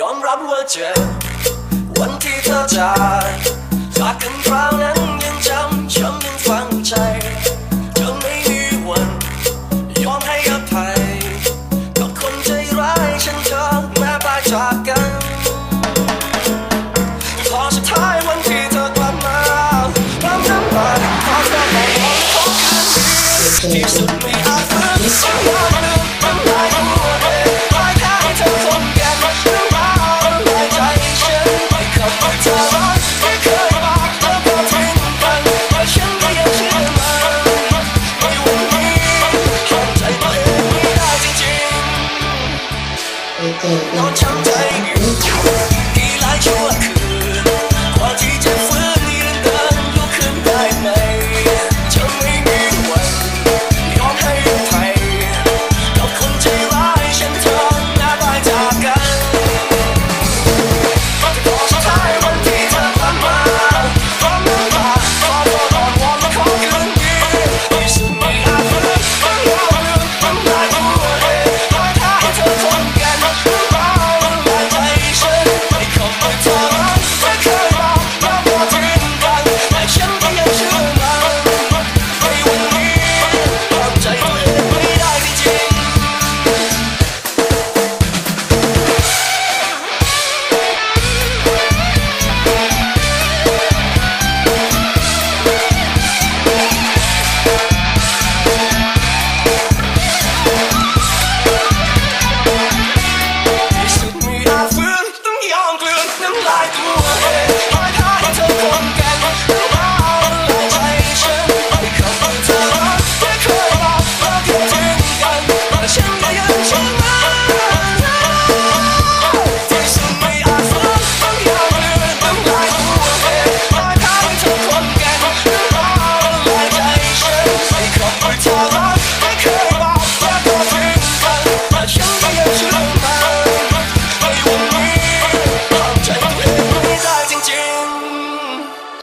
ยอมรับว่าเจ็บวันที่เธอจากจากกันคราวนั้นยังจำช้ำยังฝังใจจะไม่มีวัน ยอมให้อภัยกับคนใจร้ายฉันเธอแม้ปลายจากกันพอสุดท้ายวันที่เธอกลับมาพร้อมน้ำตาขอเธอบอกว่าขอคืนดีที่สุด ๆนอนช้ำ